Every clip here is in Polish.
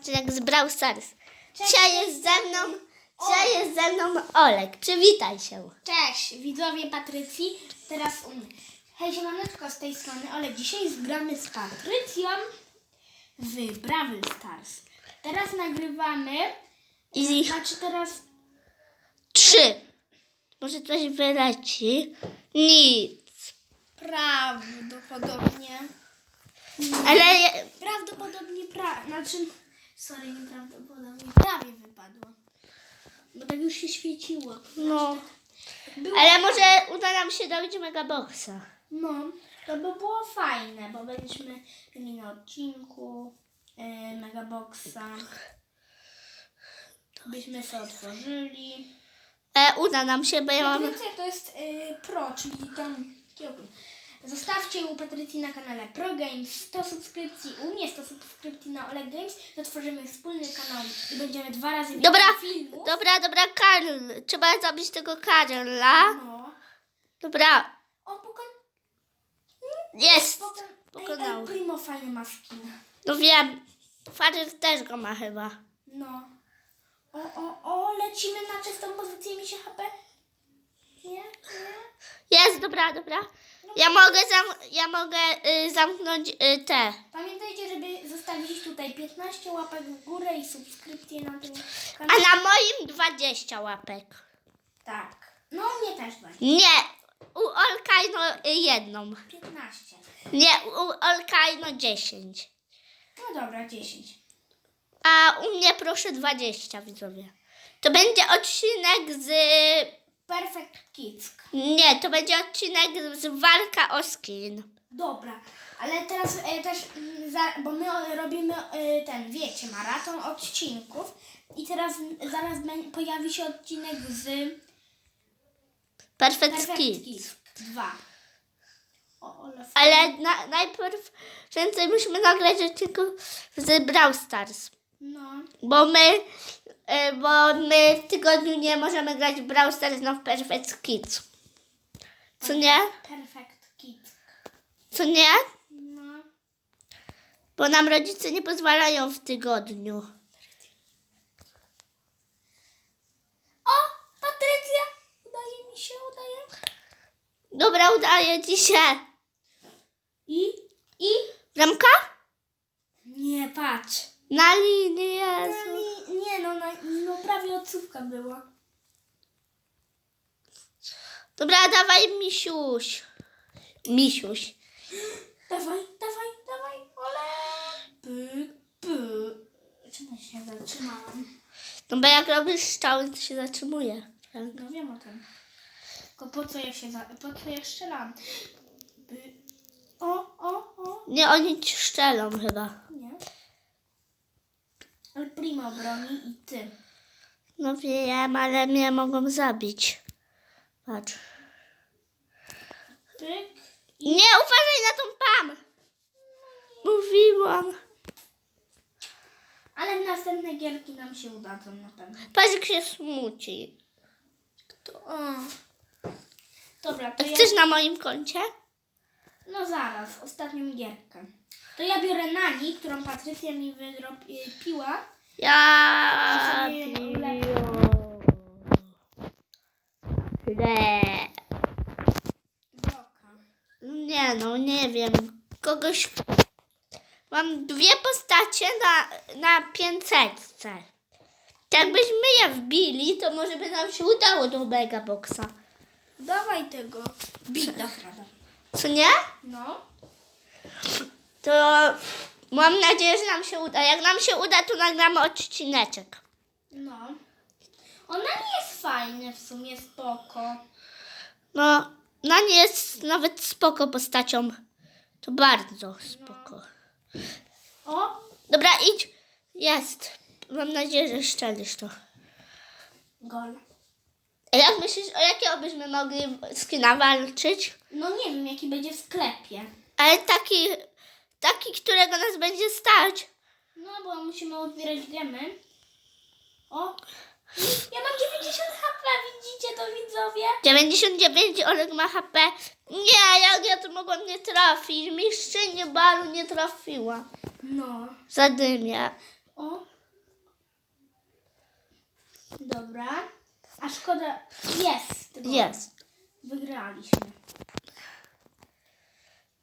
odcinek z Brawl Stars. Dzisiaj jest ze mną, dzisiaj jest ze mną Olek. Przywitaj się. Cześć, widzowie Patrycji. Teraz u mnie. Hej, siemaneczko z tej strony, ale dzisiaj zgramy z Patrycją w Brawl Stars. Teraz nagrywamy. I Znaczy teraz. trzy. Może coś wyleci. Nic. Prawdopodobnie. Ale Prawdopodobnie pra... Znaczy. Sorry, nieprawdopodobnie. Prawie wypadło. Bo tak już się świeciło. no. Było Ale może uda nam się dobić Megaboxa. No, to by było fajne, bo byliśmy byli na odcinku yy, Megaboxa. Byśmy sobie otworzyli. E, uda nam się, bo ja mam... Patrycja to jest yy, pro, czyli tam. Zostawcie u Patrycji na kanale Pro Games 100 subskrypcji, u mnie 100 subskrypcji na Oleg Games, to tworzymy wspólny kanał i będziemy dwa razy Dobra, więcej filmów. dobra, dobra, Karl. Trzeba zabić tego Karla. No. Dobra, O, pokon... jest. pokon... Ej, Pokonał. Primo fajny ma skin. No wiem. Faryl też go ma chyba. No. O, o, o, lecimy na czystą pozycję, mi się HP. Nie, nie. Jest, dobra, dobra. Ja mogę, zam- ja mogę y, zamknąć y, te. Pamiętajcie, żeby zostawić tutaj 15 łapek w górę i subskrypcję na tym A kanale. na moim 20 łapek. Tak. No, mnie też będzie. Nie, u Olkajno y, jedną. 15. Nie, u Olkajno 10. No dobra, 10. A u mnie proszę 20 widzowie. To będzie odcinek z... Perfect Kids. Nie, to będzie odcinek z walka o skin. Dobra, ale teraz e, też, mm, za, bo my robimy e, ten, wiecie, maraton odcinków i teraz zaraz bę- pojawi się odcinek z Perfect Perfect Kids. Kids 2. O, ale f- Ale na, najpierw więcej musimy nagrać odcinku z Brawl Stars. No, Bo my, bo my w tygodniu nie możemy grać w Brawl Stars no w Perfect Kids. Co nie? Perfect Kids. Co nie? No. Bo nam rodzice nie pozwalają w tygodniu. O, Patrycja! Udaje mi się, udaje. Dobra, udaje ci się. I? I? Bramka? Nie, patrz. Na linii, Jezu. Nie, nie no, na, no prawie odsówka była. Dobra, dawaj misiuś. Misiuś. Dawaj, dawaj, dawaj, ole! Py, py. Czemu się zatrzymałam? No bo jak robisz strzały, to się zatrzymuje. No wiem o tym. Tylko po co ja się za... po co ja strzelam? By... O, o, o. Nie, oni ci szczelą chyba. Nie. El Primo broni i ty. No wiem, ale mnie mogą zabić. Patrz. Pyk. Nie, uważaj na tą pam! Mówiłam. Ale następne gierki nam się udadzą na pewno. Patrz jak się smuci. To, o. Dobra, to ja... Chcesz na moim koncie? No zaraz, ostatnią gierkę. To ja biorę Nani, którą Patrycja mi wyrobiła. Ja. Bloka. Nie no, nie wiem. Kogoś... Mam dwie postacie na, na 500. Jakbyśmy je wbili, to może by nam się udało do Megaboxa. Dawaj tego. Bita. Co nie? No. To mam nadzieję, że nam się uda. Jak nam się uda, to nagramy odcineczek. No. Ona nie jest fajna w sumie, spoko. No, na nie jest nawet spoko postacią. To bardzo spoko. O, Dobra, idź. Jest. Mam nadzieję, że szczelisz to. gol. A jak myślisz, o jakiego byśmy mogli skina walczyć? No nie wiem, jaki będzie w sklepie. Ale taki, taki, którego nas będzie stać. No, bo musimy odbierać gemy. O, ja mam 90 HP, widzicie to widzowie? 99, Olek ma HP. Nie, jak ja to mogłam nie trafić? Mistrzynię balu nie trafiła. No. Zadymia. O, Dobra. A szkoda. Jest. bo Jest. Wygraliśmy.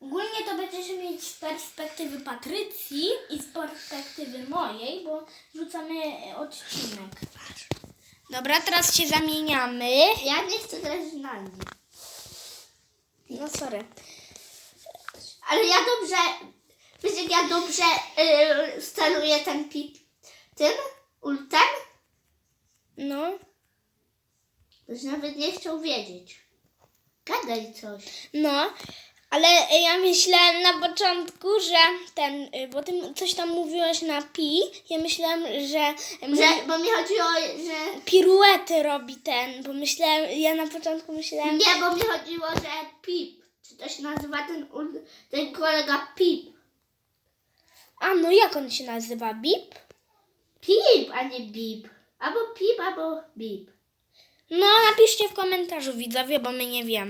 Ogólnie to będziemy mieć z perspektywy Patrycji i z perspektywy mojej, bo rzucamy odcinek. Dobra, teraz się zamieniamy. Ja nie chcę grać Nandi. No sorry. Ale ja dobrze, wiecie, ja dobrze yy, steruję ten pip, tym ultem, No. już nawet nie chciał wiedzieć. Gadaj coś. No, ale ja myślałem na początku, że ten, y, bo ty coś tam mówiłeś na pi, ja myślałem, że, Że, bo mi chodziło, że... piruety robi ten, bo myślałem, ja na początku myślałem, Nie, bo mi chodziło, że pip. Czy to się nazywa ten, ten kolega pip. a no jak on się nazywa, bip? Pip, a nie bip. Albo pip, albo bip. No, napiszcie w komentarzu widzowie, bo my nie wiemy.